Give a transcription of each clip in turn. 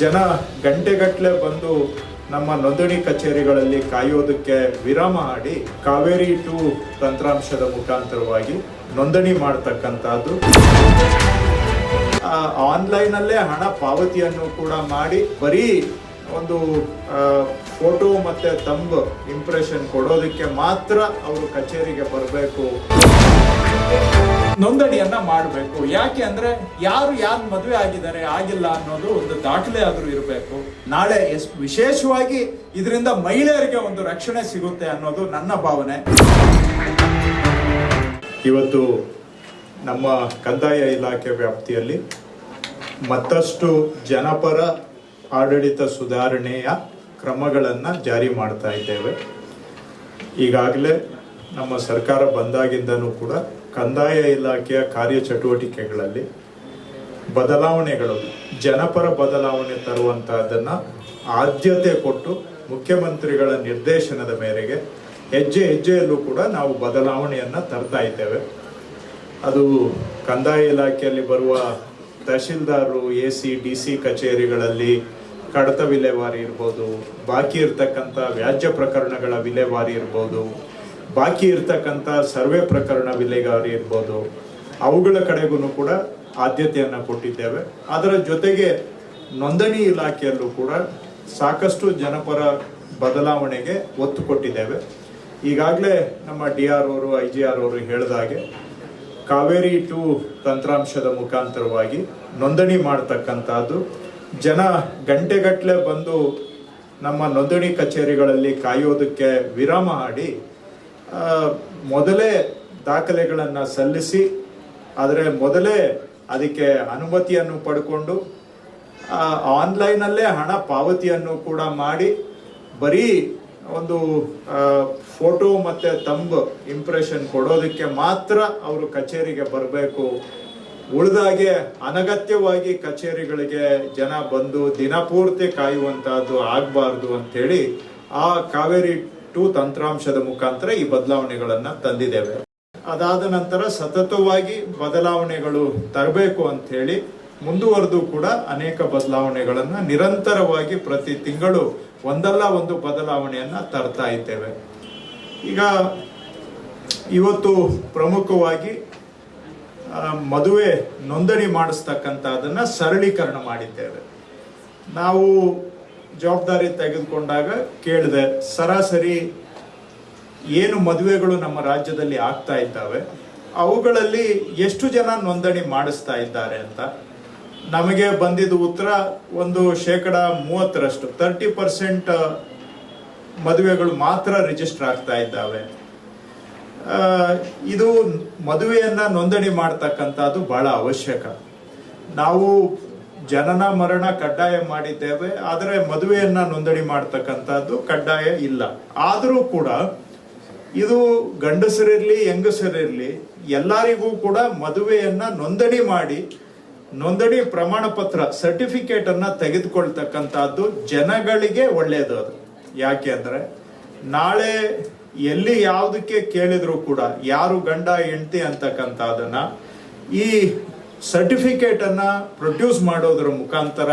ಜನ ಗಂಟೆಗಟ್ಟಲೆ ಬಂದು ನಮ್ಮ ನೋಂದಣಿ ಕಚೇರಿಗಳಲ್ಲಿ ಕಾಯೋದಕ್ಕೆ ವಿರಾಮ ಆಡಿ ಕಾವೇರಿ ಟು ತಂತ್ರಾಂಶದ ಮುಖಾಂತರವಾಗಿ ನೋಂದಣಿ ಮಾಡ್ತಕ್ಕಂಥದ್ದು. ಆನ್ಲೈನಲ್ಲೇ ಹಣ ಪಾವತಿಯನ್ನು ಕೂಡ ಮಾಡಿ ಬರೀ ಒಂದು ಫೋಟೋ ಮತ್ತೆ ತಂಬ್ ಇಂಪ್ರೆಷನ್ ಕೊಡೋದಕ್ಕೆ ಮಾತ್ರ ಅವರು ಕಚೇರಿಗೆ ಬರಬೇಕು. ನೋಂದಣಿಯನ್ನ ಮಾಡಬೇಕು. ಯಾಕೆ ಅಂದ್ರೆ ಯಾರು ಯಾರು ಮದುವೆ ಆಗಿದ್ದಾರೆ, ಆಗಿಲ್ಲ ಅನ್ನೋದು ಒಂದು ದಾಖಲೆ ಆದರೂ ಇರಬೇಕು. ನಾಳೆ ವಿಶೇಷವಾಗಿ ಇದರಿಂದ ಮಹಿಳೆಯರಿಗೆ ಒಂದು ರಕ್ಷಣೆ ಸಿಗುತ್ತೆ ಅನ್ನೋದು ನನ್ನ ಭಾವನೆ. ಇವತ್ತು ನಮ್ಮ ಕಂದಾಯ ಇಲಾಖೆ ವ್ಯಾಪ್ತಿಯಲ್ಲಿ ಮತ್ತಷ್ಟು ಜನಪರ ಆಡಳಿತ ಸುಧಾರಣೆಯ ಕ್ರಮಗಳನ್ನು ಜಾರಿ ಮಾಡ್ತಾ ಇದ್ದೇವೆ. ಈಗಾಗಲೇ ನಮ್ಮ ಸರ್ಕಾರ ಬಂದಾಗಿಂದನೂ ಕೂಡ ಕಂದಾಯ ಇಲಾಖೆಯ ಕಾರ್ಯಚಟುವಟಿಕೆಗಳಲ್ಲಿ ಬದಲಾವಣೆಗಳು, ಜನಪರ ಬದಲಾವಣೆ ತರುವಂತಹದನ್ನ ಆದ್ಯತೆ ಕೊಟ್ಟು ಮುಖ್ಯಮಂತ್ರಿಗಳ ನಿರ್ದೇಶನದ ಮೇರೆಗೆ ಹೆಜ್ಜೆ ಹೆಜ್ಜೆಯಲ್ಲೂ ಕೂಡ ನಾವು ಬದಲಾವಣೆಯನ್ನು ತರ್ತಾ ಇದ್ದೇವೆ. ಅದು ಕಂದಾಯ ಇಲಾಖೆಯಲ್ಲಿ ಬರುವ ತಹಶೀಲ್ದಾರರು ಎ ಸಿ, ಡಿ ಸಿ ಕಚೇರಿಗಳಲ್ಲಿ ಕಡತ ವಿಲೇವಾರಿ ಇರ್ಬೋದು. ಬಾಕಿ ಇರ್ತಕ್ಕಂಥ ವ್ಯಾಜ್ಯ ಪ್ರಕರಣಗಳ ವಿಲೇವಾರಿ ಇರ್ಬೋದು. ಬಾಕಿ ಇರ್ತಕ್ಕಂಥ ಸರ್ವೆ ಪ್ರಕರಣ ವಿಲೇವಾರಿ ಇರ್ಬೋದು. ಅವುಗಳ ಕಡೆಗೂ ಕೂಡ ಆದ್ಯತೆಯನ್ನು ಕೊಟ್ಟಿದ್ದೇವೆ. ಅದರ ಜೊತೆಗೆ ನೋಂದಣಿ ಇಲಾಖೆಯಲ್ಲೂ ಕೂಡ ಸಾಕಷ್ಟು ಜನಪರ ಬದಲಾವಣೆಗೆ ಒತ್ತು ಕೊಟ್ಟಿದ್ದೇವೆ. ಈಗಾಗಲೇ ನಮ್ಮ ಡಿ ಆರ್ ಅವರು, ಐ ಜಿ ಆರ್ ಅವರು ಹೇಳಿದಾಗೆ ಕಾವೇರಿ ಟು ತಂತ್ರಾಂಶದ ಮುಖಾಂತರವಾಗಿ ನೋಂದಣಿ ಮಾಡತಕ್ಕಂಥದ್ದು ಜನ ಗಂಟೆಗಟ್ಟಲೆ ಬಂದು ನಮ್ಮ ನೋಂದಣಿ ಕಚೇರಿಗಳಲ್ಲಿ ಕಾಯೋದಕ್ಕೆ ವಿರಾಮ ಮಾಡಿ ಮೊದಲೇ ದಾಖಲೆಗಳನ್ನು ಸಲ್ಲಿಸಿ, ಆದರೆ ಮೊದಲೇ ಅದಕ್ಕೆ ಅನುಮತಿಯನ್ನು ಪಡ್ಕೊಂಡು ಆನ್ಲೈನಲ್ಲೇ ಹಣ ಪಾವತಿಯನ್ನು ಕೂಡ ಮಾಡಿ, ಬರೀ ಒಂದು ಫೋಟೋ ಮತ್ತೆ ತಂಬ್ ಇಂಪ್ರೆಷನ್ ಕೊಡೋದಕ್ಕೆ ಮಾತ್ರ ಅವರು ಕಚೇರಿಗೆ ಬರಬೇಕು. ಉಳಿದಾಗೆ ಅನಗತ್ಯವಾಗಿ ಕಚೇರಿಗಳಿಗೆ ಜನ ಬಂದು ದಿನಪೂರ್ತಿ ಕಾಯುವಂತಹದ್ದು ಆಗಬಾರ್ದು ಅಂತೇಳಿ ಆ ಕಾವೇರಿ ಟು ತಂತ್ರಾಂಶದ ಮುಖಾಂತರ ಈ ಬದಲಾವಣೆಗಳನ್ನು ತಂದಿದ್ದೇವೆ. ಅದಾದ ನಂತರ ಸತತವಾಗಿ ಬದಲಾವಣೆಗಳು ತರಬೇಕು ಅಂತ ಹೇಳಿ ಮುಂದುವರೆದು ಕೂಡ ಅನೇಕ ಬದಲಾವಣೆಗಳನ್ನು ನಿರಂತರವಾಗಿ ಪ್ರತಿ ತಿಂಗಳು ಒಂದಲ್ಲ ಒಂದು ಬದಲಾವಣೆಯನ್ನು ತರ್ತಾ ಇದ್ದೇವೆ. ಈಗ ಇವತ್ತು ಪ್ರಮುಖವಾಗಿ ಮದುವೆ ನೋಂದಣಿ ಮಾಡಿಸ್ತಕ್ಕಂಥದ್ದನ್ನು ಸರಳೀಕರಣ ಮಾಡಿದ್ದೇವೆ. ನಾವು ಜವಾಬ್ದಾರಿ ತೆಗೆದುಕೊಂಡಾಗ ಕೇಳಿದೆ, ಸರಾಸರಿ ಏನು ಮದುವೆಗಳು ನಮ್ಮ ರಾಜ್ಯದಲ್ಲಿ ಆಗ್ತಾ ಇದ್ದಾವೆ? ಅವುಗಳಲ್ಲಿ ಎಷ್ಟು ಜನ ನೋಂದಣಿ ಮಾಡಿಸ್ತಾ ಇದ್ದಾರೆ ಅಂತ? ನಮಗೆ ಬಂದಿದ್ದ ಉತ್ತರ ಒಂದು ಶೇಕಡ ಮೂವತ್ತರಷ್ಟು. ತರ್ಟಿ ಪರ್ಸೆಂಟ್ ಮದುವೆಗಳು ಮಾತ್ರ ರಿಜಿಸ್ಟರ್ ಆಗ್ತಾ ಇದ್ದಾವೆ. ಇದು ಮದುವೆಯನ್ನು ನೋಂದಣಿ ಮಾಡ್ತಕ್ಕಂಥದ್ದು ಬಹಳ ಅವಶ್ಯಕ. ನಾವು ಜನನ ಮರಣ ಕಡ್ಡಾಯ ಮಾಡಿದ್ದೇವೆ, ಆದರೆ ಮದುವೆಯನ್ನು ನೋಂದಣಿ ಮಾಡ್ತಕ್ಕಂಥದ್ದು ಕಡ್ಡಾಯ ಇಲ್ಲ. ಆದರೂ ಕೂಡ ಇದು ಗಂಡಸರಿರಲಿ ಹೆಂಗಸರಿರಲಿ ಎಲ್ಲರಿಗೂ ಕೂಡ ಮದುವೆಯನ್ನು ನೋಂದಣಿ ಮಾಡಿ ನೋಂದಣಿ ಪ್ರಮಾಣ ಪತ್ರ ಸರ್ಟಿಫಿಕೇಟ್ ಅನ್ನ ತೆಗೆದುಕೊಳ್ತಕ್ಕಂಥದ್ದು ಜನಗಳಿಗೆ ಒಳ್ಳೆಯದು ಅದು. ಯಾಕೆ ಅಂದ್ರೆ, ನಾಳೆ ಎಲ್ಲಿ ಯಾವುದಕ್ಕೆ ಕೇಳಿದ್ರು ಕೂಡ, ಯಾರು ಗಂಡ, ಹೆಂಡತಿ ಅಂತಕ್ಕಂಥದ್ದನ್ನ ಈ ಸರ್ಟಿಫಿಕೇಟ್ ಅನ್ನ ಪ್ರೊಡ್ಯೂಸ್ ಮಾಡೋದ್ರ ಮುಖಾಂತರ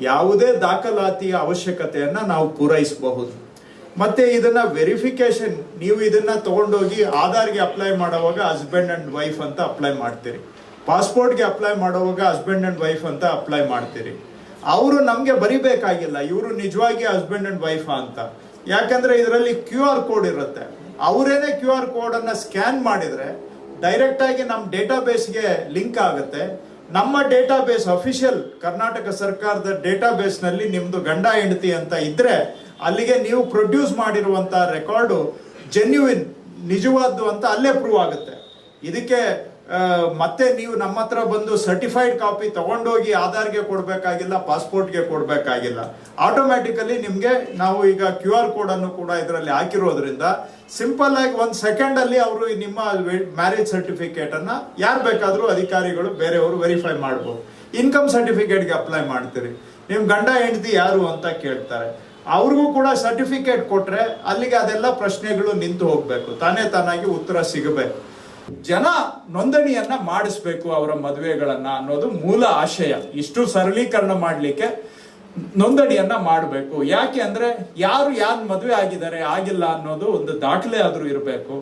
ಯಾವುದೇ ದಾಖಲಾತಿಯ ಅವಶ್ಯಕತೆಯನ್ನ ನಾವು ಪೂರೈಸಬಹುದು. ಮತ್ತೆ ಇದನ್ನ ವೆರಿಫಿಕೇಶನ್ ನೀವು ಇದನ್ನ ತಗೊಂಡೋಗಿ ಆಧಾರ್ಗೆ ಅಪ್ಲೈ ಮಾಡುವಾಗ ಹಸ್ಬೆಂಡ್ ಅಂಡ್ ವೈಫ್ ಅಂತ ಅಪ್ಲೈ ಮಾಡ್ತೀರಿ. ಪಾಸ್ಪೋರ್ಟ್ಗೆ ಅಪ್ಲೈ ಮಾಡುವಾಗ ಹಸ್ಬೆಂಡ್ ಅಂಡ್ ವೈಫ್ ಅಂತ ಅಪ್ಲೈ ಮಾಡ್ತೀರಿ. ಅವರು ನಮಗೆ ಬರಿಬೇಕಾಗಿಲ್ಲ, ಇವರು ನಿಜವಾಗಿ ಹಸ್ಬೆಂಡ್ ಅಂಡ್ ವೈಫ್ ಅಂತ. ಯಾಕಂದ್ರೆ ಇದರಲ್ಲಿ ಕ್ಯೂ ಆರ್ ಕೋಡ್ ಇರುತ್ತೆ. ಅವರೇನೆ ಕ್ಯೂ ಆರ್ ಕೋಡ್ ಅನ್ನ ಸ್ಕ್ಯಾನ್ ಮಾಡಿದ್ರೆ ಡೈರೆಕ್ಟ್ ಆಗಿ ನಮ್ಮ ಡೇಟಾ ಬೇಸ್ಗೆ ಲಿಂಕ್ ಆಗುತ್ತೆ. ನಮ್ಮ ಡೇಟಾ ಬೇಸ್ ಅಫಿಷಿಯಲ್ ಕರ್ನಾಟಕ ಸರ್ಕಾರದ ಡೇಟಾ ಬೇಸ್ನಲ್ಲಿ ನಲ್ಲಿ ನಿಮ್ದು ಗಂಡ, ಹೆಂಡತಿ ಅಂತ ಇದ್ದರೆ ಅಲ್ಲಿಗೆ ನೀವು ಪ್ರೊಡ್ಯೂಸ್ ಮಾಡಿರುವಂಥ ರೆಕಾರ್ಡು ಜೆನ್ಯುವಿನ್ ನಿಜವಾದ್ದು ಅಂತ ಅಲ್ಲೇ ಪ್ರೂವ್ ಆಗುತ್ತೆ. ಇದಕ್ಕೆ ಮತ್ತೆ ನೀವು ನಮ್ಮ ಹತ್ರ ಬಂದು ಸರ್ಟಿಫೈಡ್ ಕಾಪಿ ತಗೊಂಡೋಗಿ ಆಧಾರ್ಗೆ ಕೊಡಬೇಕಾಗಿಲ್ಲ ಪಾಸ್ಪೋರ್ಟ್ಗೆ ಕೊಡಬೇಕಾಗಿಲ್ಲ. ಆಟೋಮ್ಯಾಟಿಕಲಿ ನಿಮಗೆ ನಾವು ಈಗ ಕ್ಯೂ ಆರ್ ಕೋಡ್ ಅನ್ನು ಕೂಡ ಇದರಲ್ಲಿ ಹಾಕಿರೋದ್ರಿಂದ ಸಿಂಪಲ್ ಆಗಿ ಒಂದು ಸೆಕೆಂಡ್ ಅಲ್ಲಿ ಅವರು ನಿಮ್ಮ ಮ್ಯಾರೇಜ್ ಸರ್ಟಿಫಿಕೇಟ್ ಅನ್ನ ಯಾರು ಬೇಕಾದರೂ ಅಧಿಕಾರಿಗಳು ಬೇರೆಯವರು ವೆರಿಫೈ ಮಾಡ್ಬೋದು. ಇನ್ಕಮ್ ಸರ್ಟಿಫಿಕೇಟ್ಗೆ ಅಪ್ಲೈ ಮಾಡ್ತೀರಿ. ನಿಮ್ಮ ಗಂಡ, ಹೆಂಡತಿ ಯಾರು ಅಂತ ಕೇಳ್ತಾರೆ. ಅವ್ರಿಗೂ ಕೂಡ ಸರ್ಟಿಫಿಕೇಟ್ ಕೊಟ್ರೆ ಅಲ್ಲಿಗೆ ಅದೆಲ್ಲ ಪ್ರಶ್ನೆಗಳು ನಿಂತು ಹೋಗಬೇಕು. ತಾನೇ ತಾನಾಗಿ ಉತ್ತರ ಸಿಗಬೇಕು. ಜನ ನೋಂದಣಿಯನ್ನ ಮಾಡಿಸ್ಬೇಕು ಅವರ ಮದುವೆಗಳನ್ನ ಅನ್ನೋದು ಮೂಲ ಆಶಯ. ಇಷ್ಟು ಸರಳೀಕರಣ ಮಾಡಲಿಕ್ಕೆ ನೋಂದಣಿಯನ್ನ ಮಾಡಬೇಕು. ಯಾಕೆ ಅಂದ್ರೆ ಯಾರು ಯಾರು ಮದುವೆ ಆಗಿದ್ದಾರೆ, ಆಗಿಲ್ಲ ಅನ್ನೋದು ಒಂದು ದಾಖಲೆ ಆದರೂ ಇರಬೇಕು.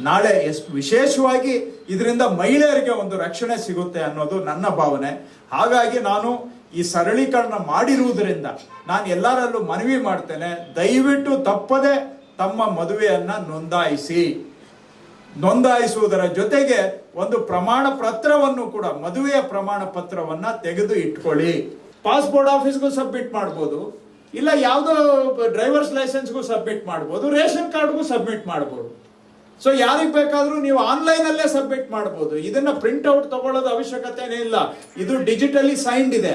ನಾಳೆ ಎಷ್ಟು ವಿಶೇಷವಾಗಿ ಇದರಿಂದ ಮಹಿಳೆಯರಿಗೆ ಒಂದು ರಕ್ಷಣೆ ಸಿಗುತ್ತೆ ಅನ್ನೋದು ನನ್ನ ಭಾವನೆ. ಹಾಗಾಗಿ ನಾನು ಈ ಸರಳೀಕರಣ ಮಾಡಿರುವುದರಿಂದ ನಾನು ಎಲ್ಲರಲ್ಲೂ ಮನವಿ ಮಾಡ್ತೇನೆ, ದಯವಿಟ್ಟು ತಪ್ಪದೆ ತಮ್ಮ ಮದುವೆಯನ್ನ ನೋಂದಾಯಿಸಿ. ನೋಂದಾಯಿಸುವುದರ ಜೊತೆಗೆ ಒಂದು ಪ್ರಮಾಣ ಪತ್ರವನ್ನು ಕೂಡ, ಮದುವೆಯ ಪ್ರಮಾಣ ಪತ್ರವನ್ನ ತೆಗೆದು ಇಟ್ಕೊಳ್ಳಿ. ಪಾಸ್ಪೋರ್ಟ್ ಆಫೀಸ್ಗೂ ಸಬ್ಮಿಟ್ ಮಾಡ್ಬೋದು. ಇಲ್ಲ ಯಾವುದೋ ಡ್ರೈವರ್ಸ್ ಲೈಸೆನ್ಸ್ಗೂ ಸಬ್ಮಿಟ್ ಮಾಡ್ಬೋದು. ರೇಷನ್ ಕಾರ್ಡ್ಗೂ ಸಬ್ಮಿಟ್ ಮಾಡ್ಬೋದು. ಸೊ ಯಾರಿಗೆ ಬೇಕಾದರೂ ನೀವು ಆನ್ಲೈನ್ ಅಲ್ಲೇ ಸಬ್ಮಿಟ್ ಮಾಡಬಹುದು ಇದನ್ನ ಪ್ರಿಂಟ್ ಔಟ್ ತಗೊಳ್ಳೋದು ಅವಶ್ಯಕತೆನೇ ಇಲ್ಲ. ಇದು ಡಿಜಿಟಲಿ ಸೈನ್ಡ್ ಇದೆ.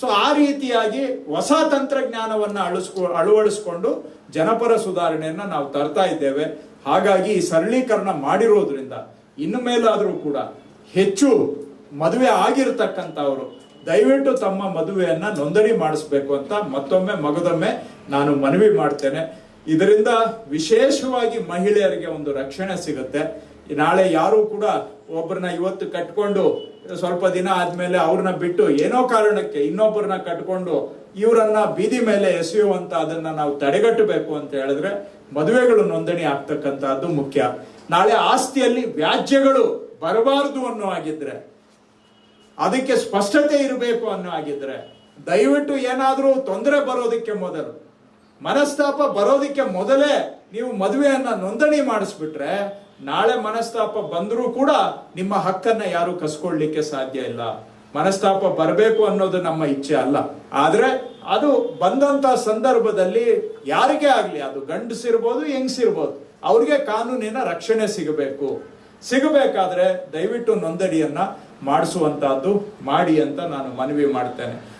ಸೊ ಆ ರೀತಿಯಾಗಿ ಹೊಸ ತಂತ್ರಜ್ಞಾನವನ್ನು ಅಳಿಸ್ಕೊ, ಅಳವಡಿಸ್ಕೊಂಡು ಜನಪರ ಸುಧಾರಣೆಯನ್ನು ನಾವು ತರ್ತಾ ಇದ್ದೇವೆ. ಹಾಗಾಗಿ ಸರಳೀಕರಣ ಮಾಡಿರೋದ್ರಿಂದ ಇನ್ನು ಮೇಲಾದರೂ ಕೂಡ ಹೆಚ್ಚು ಮದುವೆ ಆಗಿರತಕ್ಕಂಥವರು ದಯವಿಟ್ಟು ತಮ್ಮ ಮದುವೆಯನ್ನು ನೋಂದಣಿ ಮಾಡಿಸ್ಬೇಕು ಅಂತ ಮತ್ತೊಮ್ಮೆ ಮಗದೊಮ್ಮೆ ನಾನು ಮನವಿ ಮಾಡ್ತೇನೆ. ಇದರಿಂದ ವಿಶೇಷವಾಗಿ ಮಹಿಳೆಯರಿಗೆ ಒಂದು ರಕ್ಷಣೆ ಸಿಗುತ್ತೆ. ನಾಳೆ ಯಾರು ಕೂಡ ಒಬ್ಬರನ್ನ ಇವತ್ತು ಕಟ್ಕೊಂಡು ಸ್ವಲ್ಪ ದಿನ ಆದ್ಮೇಲೆ ಅವ್ರನ್ನ ಬಿಟ್ಟು ಏನೋ ಕಾರಣಕ್ಕೆ ಇನ್ನೊಬ್ಬರನ್ನ ಕಟ್ಕೊಂಡು ಇವರನ್ನ ಬೀದಿ ಮೇಲೆ ಎಸೆಯುವಂತ ಅದನ್ನ ನಾವು ತಡೆಗಟ್ಟಬೇಕು ಅಂತ ಹೇಳಿದ್ರೆ ಮದುವೆಗಳು ನೋಂದಣಿ ಆಗ್ತಕ್ಕಂತಹದ್ದು ಮುಖ್ಯ. ನಾಳೆ ಆಸ್ತಿಯಲ್ಲಿ ವ್ಯಾಜ್ಯಗಳು ಬರಬಾರದು ಅನ್ನೋ ಆಗಿದ್ರೆ ಅದಕ್ಕೆ ಸ್ಪಷ್ಟತೆ ಇರಬೇಕು ಅನ್ನೋ ಆಗಿದ್ರೆ ದಯವಿಟ್ಟು ಏನಾದರೂ ತೊಂದರೆ ಬರೋದಕ್ಕೆ ಮೊದಲು, ಮನಸ್ತಾಪ ಬರೋದಕ್ಕೆ ಮೊದಲೇ ನೀವು ಮದುವೆಯನ್ನ ನೋಂದಣಿ ಮಾಡಿಸ್ಬಿಟ್ರೆ, ನಾಳೆ ಮನಸ್ತಾಪ ಬಂದರೂ ಕೂಡ ನಿಮ್ಮ ಹಕ್ಕನ್ನ ಯಾರು ಕಸ್ಕೊಳ್ಳಿಕ್ಕೆ ಸಾಧ್ಯ ಇಲ್ಲ. ಮನಸ್ತಾಪ ಬರಬೇಕು ಅನ್ನೋದು ನಮ್ಮ ಇಚ್ಛೆ ಅಲ್ಲ. ಆದ್ರೆ ಅದು ಬಂದಂತ ಸಂದರ್ಭದಲ್ಲಿ ಯಾರಿಗೆ ಆಗ್ಲಿ, ಅದು ಗಂಡಸಿರ್ಬೋದು, ಹೆಂಗಸಿರ್ಬೋದು, ಅವ್ರಿಗೆ ಕಾನೂನಿನ ರಕ್ಷಣೆ ಸಿಗಬೇಕು. ಸಿಗಬೇಕಾದ್ರೆ ದಯವಿಟ್ಟು ನೋಂದಣಿಯನ್ನ ಮಾಡಿಸುವಂತಹದ್ದು, ಮಾಡಿ ಅಂತ ನಾನು ಮನವಿ ಮಾಡ್ತೇನೆ.